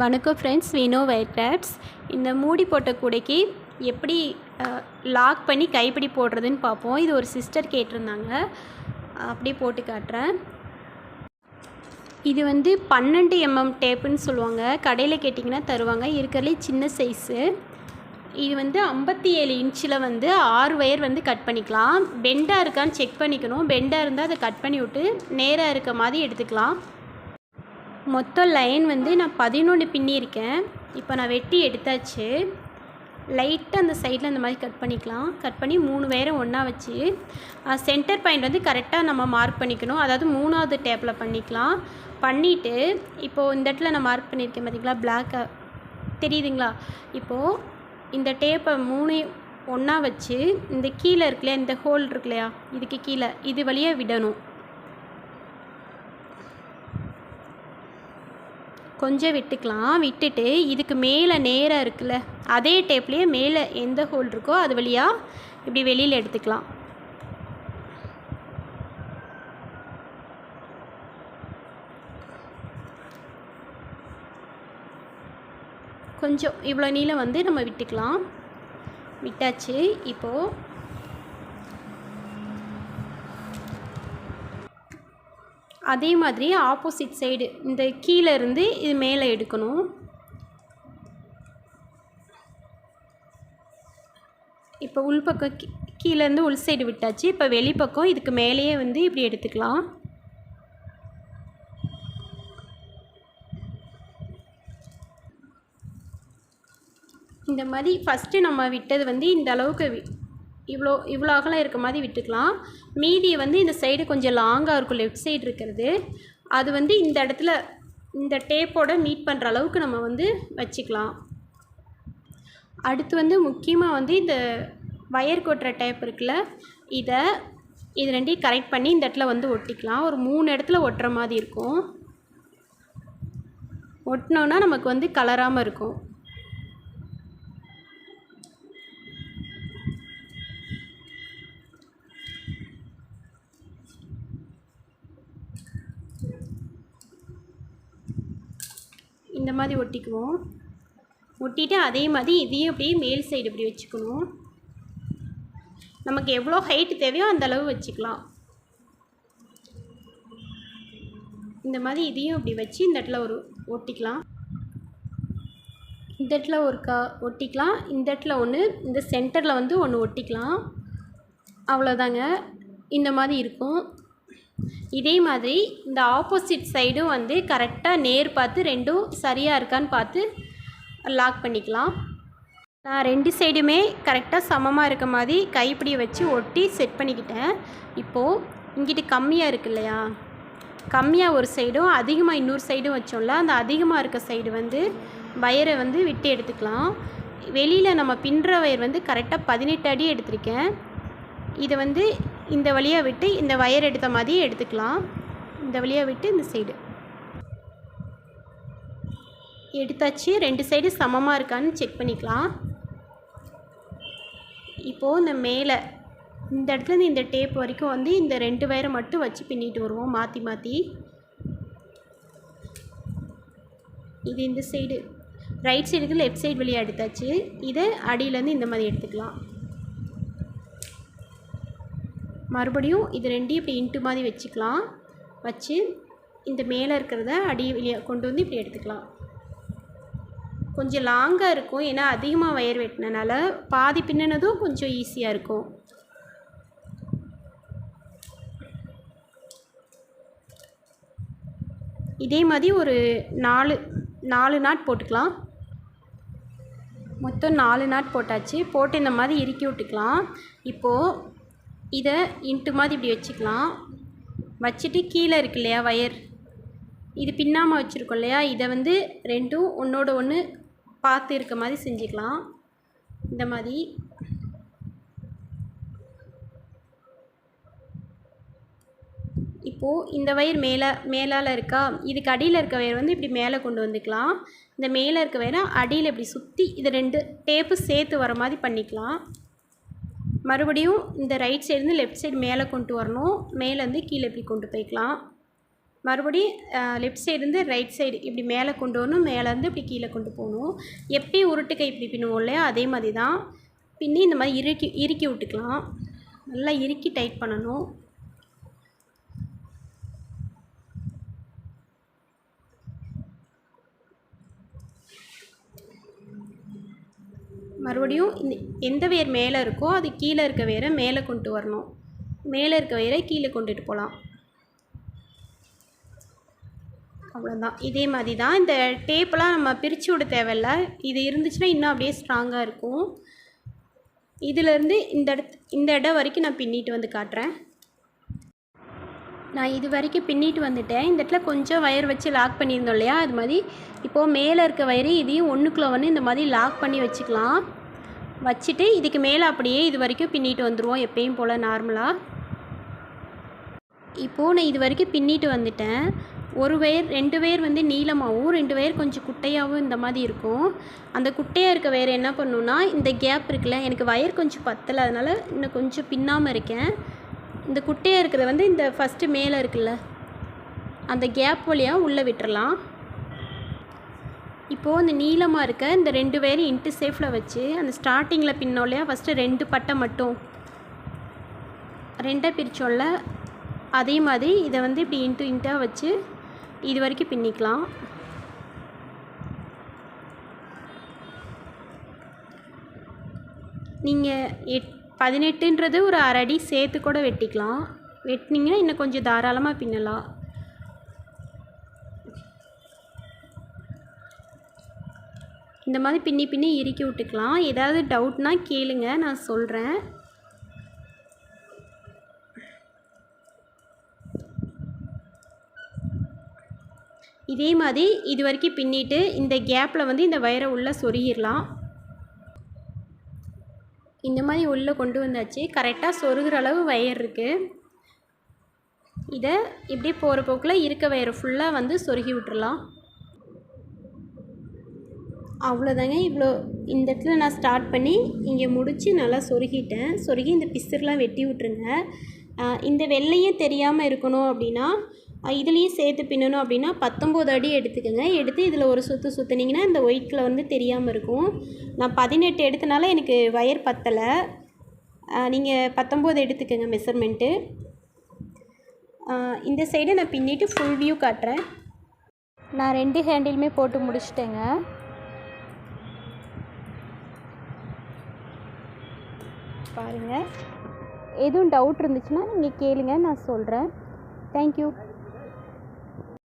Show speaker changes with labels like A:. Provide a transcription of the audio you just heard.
A: வணக்கம் friends Vino white இந்த மூடி போட்ட கூடைக்கு எப்படி லாக் பண்ணி கைப்பிடி போடுறதுன்னு பார்ப்போம். இது ஒரு சிஸ்டர் கேட்டிருந்தாங்க. அப்படியே போட்டு காட்டுறேன். இது வந்து பன்னெண்டு எம்எம் டேப்புன்னு சொல்லுவாங்க. கடையில் கேட்டிங்கன்னா தருவாங்க. இருக்கிறதுலே சின்ன சைஸு இது வந்து ஐம்பத்தி ஏழு இன்ச்சில் வந்து ஆறு ஒயர் வந்து கட் பண்ணிக்கலாம். பெண்டாக இருக்கான்னு செக் பண்ணிக்கணும். பெண்டாக இருந்தால் அதை கட் பண்ணி விட்டு நேராக இருக்க மாதிரி எடுத்துக்கலாம். மொத்தம் லைன் வந்து நான் பதினொன்று பின்னியிருக்கேன். இப்போ நான் வெட்டி எடுத்தாச்சு. லைட்டாக அந்த சைடில் இந்த மாதிரி கட் பண்ணிக்கலாம். கட் பண்ணி மூணு வேரம் ஒன்றா வச்சு சென்டர் பாயிண்ட் வந்து கரெக்டாக நம்ம மார்க் பண்ணிக்கணும். அதாவது மூணாவது டேப்பில் பண்ணிக்கலாம். பண்ணிவிட்டு இப்போது இந்த இடத்துல நான் மார்க் பண்ணியிருக்கேன் பார்த்தீங்களா பிளாக்காக தெரியுதுங்களா? இப்போது இந்த டேப்பை மூணு ஒன்றா வச்சு இந்த கீழே இருக்குல்லையா? இந்த ஹோல் இருக்கு இல்லையா இதுக்கு கீழே. இது வழியாக விடணும். கொஞ்சம் விட்டுக்கலாம். விட்டுட்டு இதுக்கு மேலே நேராக இருக்குல்ல அதே டேப்லேயே மேலே எந்த ஹோல் இருக்கோ அது வழியாக இப்படி வெளியில் எடுத்துக்கலாம். கொஞ்சம் இவ்வளோ நீளம் வந்து நம்ம விட்டுக்கலாம். விட்டாச்சு இப்போது அதே மாதிரி ஆப்போசிட் சைடு இந்த கீழே இருந்து இது மேலே எடுக்கணும். இப்போ உள்பக்கம் கீ கீழேருந்து உள் சைடு விட்டாச்சு. இப்போ வெளிப்பக்கம் இதுக்கு மேலேயே வந்து இப்படி எடுத்துக்கலாம். இந்த மாதிரி ஃபஸ்ட்டு நம்ம விட்டது வந்து இந்த அளவுக்கு இவ்வளோ இவ்வளோ அகலம் இருக்க மாதிரி விட்டுக்கலாம். மீதியை வந்து இந்த சைடு கொஞ்சம் லாங்காக இருக்கும். லெஃப்ட் சைடு இருக்கிறது. அது வந்து இந்த இடத்துல இந்த டேப்போட மீட் பண்ணுற அளவுக்கு நம்ம வந்து வச்சுக்கலாம். அடுத்து வந்து முக்கியமாக வந்து இந்த வயர் கொட்டுற டேப் இருக்குல்ல இதை இது ரெண்டையும் கரெக்ட் பண்ணி இந்த இடத்துல வந்து ஒட்டிக்கலாம். ஒரு மூணு இடத்துல ஒட்டுற மாதிரி இருக்கும். ஒட்டினோன்னா நமக்கு வந்து கலராமல் இருக்கும். இந்த மாதிரி ஒட்டிக்குவோம். ஒட்டிட்டு அதே மாதிரி இதையும் அப்படியே மேல் சைடு இப்படி வச்சுக்கணும். நமக்கு எவ்வளோ ஹைட்டு தேவையோ அந்த அளவு வச்சுக்கலாம். இந்த மாதிரி இதையும் இப்படி வச்சு இந்த இடத்துல ஒரு ஒட்டிக்கலாம். இந்த இடத்துல ஒரு க ஒட்டிக்கலாம். இந்த இடத்துல ஒன்று இந்த சென்டரில் வந்து ஒன்று ஒட்டிக்கலாம். அவ்வளோதாங்க இந்த மாதிரி இருக்கும். இதே மாதிரி இந்த ஆப்போசிட் சைடும் வந்து கரெக்டாக நேர் பார்த்து ரெண்டும் சரியாக இருக்கான்னு பார்த்து லாக் பண்ணிக்கலாம். நான் ரெண்டு சைடுமே கரெக்டாக சமமாக இருக்க மாதிரி கைப்பிடி வச்சு ஒட்டி செட் பண்ணிக்கிட்டேன். இப்போது இங்கிட்டு கம்மியாக இருக்கு இல்லையா? கம்மியாக ஒரு சைடும் அதிகமாக இன்னொரு சைடும் வச்சோம்ல அந்த அதிகமாக இருக்க சைடு வந்து வயரை வந்து விட்டு எடுத்துக்கலாம். வெளியில் நம்ம பின்னுற வயர் வந்து கரெக்டாக பதினெட்டு அடி எடுத்திருக்கேன். இதை வந்து இந்த வழியாக விட்டு இந்த வயர் எடுத்த மாதிரியே எடுத்துக்கலாம். இந்த வழியாக விட்டு இந்த சைடு எடுத்தாச்சு. ரெண்டு சைடு சமமாக இருக்கான்னு செக் பண்ணிக்கலாம். இப்போது இந்த மேலே இந்த இடத்துலேருந்து இந்த டேப் வரைக்கும் வந்து இந்த ரெண்டு வயரை மட்டும் வச்சு பின்னிட்டு வருவோம். மாற்றி மாற்றி இது இந்த சைடு ரைட் சைடுக்கு லெஃப்ட் சைடு வழியாக எடுத்தாச்சு. இதை அடியிலேருந்து இந்த மாதிரி எடுத்துக்கலாம். மறுபடியும் இது ரெண்டையும் இப்படி இன்ட்டு மாதிரி வச்சுக்கலாம். வச்சு இந்த மேலே இருக்கிறத அடி வெளியே கொண்டு வந்து இப்படி எடுத்துக்கலாம். கொஞ்சம் லாங்காக இருக்கும். ஏன்னா அதிகமாக வயர் வெட்டினனால பாதி பின்னினதும் கொஞ்சம் ஈஸியாக இருக்கும். இதே மாதிரி ஒரு நாலு நாலு நாட் போட்டுக்கலாம். மொத்தம் நாலு நாட் போட்டாச்சு. போட்டு இந்த மாதிரி இறுக்கி விட்டுக்கலாம். இப்போது இதை இன்ட்டு மாதிரி இப்படி வச்சுக்கலாம். வச்சுட்டு கீழே இருக்கு இல்லையா வயர் இது பின்னாமல் வச்சுருக்கோம் இல்லையா? இதை வந்து ரெண்டும் ஒன்றோட ஒன்று பார்த்து இருக்க மாதிரி செஞ்சுக்கலாம். இந்த மாதிரி. இப்போது இந்த வயர் மேலே மேலால் இருக்கா? இதுக்கு அடியில் இருக்க வயர் வந்து இப்படி மேலே கொண்டு வந்துக்கலாம். இந்த மேலே இருக்க வயரை அடியில் இப்படி சுற்றி இது ரெண்டு டேப்பு சேர்த்து வர மாதிரி பண்ணிக்கலாம். மறுபடியும் இந்த ரைட் சைடுலேருந்து லெஃப்ட் சைடு மேலே கொண்டு வரணும். மேலேருந்து கீழே இப்படி கொண்டு போய்க்கலாம். மறுபடியும் லெஃப்ட் சைடு ரைட் சைடு இப்படி மேலே கொண்டு வரணும். மேலேருந்து இப்படி கீழே கொண்டு போகணும். எப்பயும் உருட்டுக்கை இப்படி பின்னுவோம் இல்லையா? அதே மாதிரி தான். பின்னி இந்த மாதிரி இறுக்கி இறுக்கி விட்டுக்கலாம். நல்லா இறுக்கி டைட் பண்ணணும். மறுபடியும் இந்த எந்த வேர் மேலே இருக்கோ அது கீழே இருக்க வேரை மேலே கொண்டு வரணும். மேலே இருக்க வேரை கீழே கொண்டுட்டு போகலாம். அவ்வளோதான் இதே மாதிரி தான் இந்த டேப்பெலாம் நம்ம பிரித்து விட தேவையில்ல. இது இருந்துச்சுன்னா இன்னும் அப்படியே ஸ்ட்ராங்காக இருக்கும். இதிலேருந்து இந்த இடத்து இந்த இடம் வரைக்கும் நான் பின்னிட்டு வந்து காட்டுறேன். நான் இது வரைக்கும் பின்னிட்டு வந்துட்டேன். இந்த இடத்துல கொஞ்சம் வயர் வச்சு லாக் பண்ணியிருந்தோம் இல்லையா? அது மாதிரி இப்போது மேலே இருக்க வயரு இதையும் ஒன்றுக்குள்ள வந்து இந்த மாதிரி லாக் பண்ணி வச்சுக்கலாம். வச்சுட்டு இதுக்கு மேலே அப்படியே இது வரைக்கும் பின்னிட்டு வந்துடுவோம் எப்பயும் போல் நார்மலாக இப்போது நான் இது வரைக்கும் பின்னிட்டு வந்துட்டேன். ஒரு வயர் ரெண்டு வயர் வந்து நீளமாகவும் ரெண்டு வயர் கொஞ்சம் குட்டையாகவும் இந்த மாதிரி இருக்கும். அந்த குட்டையாக இருக்க வயர் என்ன பண்ணுன்னா இந்த கேப் இருக்குல்ல எனக்கு வயர் கொஞ்சம் பத்தலை அதனால் இன்னும் கொஞ்சம் பின்னாமல் இருக்கேன். இந்த குட்டையாக இருக்கிறத வந்து இந்த ஃபஸ்ட்டு மேலே இருக்குல்ல அந்த கேப் வழியாக உள்ளே விட்டுறலாம். இப்போது இந்த நீளமாக இருக்க இந்த ரெண்டு வயரும் இன்ட்டு சேஃபில் வச்சு அந்த ஸ்டார்டிங்கில் பின்னோலையா ஃபஸ்ட்டு ரெண்டு பட்டை மட்டும் ரெண்டாக பிரித்தோம்ல அதே மாதிரி இதை வந்து இப்படி இன்ட்டு இன்ட்டாக வச்சு இது வரைக்கும் பின்னிக்கலாம். நீங்கள் எட் பதினெட்டுன்றது ஒரு அரை அடி சேர்த்து கூட வெட்டிக்கலாம். வெட்டினீங்கன்னா இன்னும் கொஞ்சம் தாராளமாக பின்னலாம். இந்த மாதிரி பின்னி பின்னி இறுக்கி விட்டுக்கலாம். ஏதாவது டவுட்னா கேளுங்க நான் சொல்கிறேன் இதே மாதிரி இது வரைக்கும் பின்னிட்டு இந்த கேப்பில் வந்து இந்த வயரை உள்ளே சொருகிடலாம். இந்த மாதிரி உள்ளே கொண்டு வந்தாச்சு. கரெக்டாக சொருகிற அளவு வயர் இருக்குது இதை இப்படியே போகிற போக்கில் இருக்க வயர் ஃபுல்லாக வந்து சொருகி விட்டுறலாம். அவ்வளோதாங்க. இவ்வளோ இந்த இடத்துல நான் ஸ்டார்ட் பண்ணி இங்கே முடித்து நல்லா சொருகிட்டேன். சொருகி இந்த பிசர்லாம் வெட்டி விட்ருங்க இந்த வெள்ளையே தெரியாமல் இருக்கணும் அப்படின்னா இதுலேயும் சேர்த்து பின்னணும் அப்படின்னா பத்தொம்போது அடி எடுத்துக்கோங்க. எடுத்து இதில் ஒரு சுற்று சுற்றுனீங்கன்னா இந்த ஒயிட் கலர் வந்து தெரியாமல் இருக்கும். நான் பதினெட்டு எடுத்தனால எனக்கு வயர் பத்தலை. நீங்கள் பத்தொம்போது எடுத்துக்கோங்க மெஷர்மெண்ட்டு இந்த சைடு நான் பின்னிட்டு ஃபுல் வியூ காட்டுறேன். நான் ரெண்டு ஹேண்டிலுமே போட்டு முடிச்சிட்டேங்க. பாருங்கள் எதுவும் டவுட் இருந்துச்சுன்னா நீங்கள் கேளுங்க நான் சொல்கிறேன் தேங்க்யூ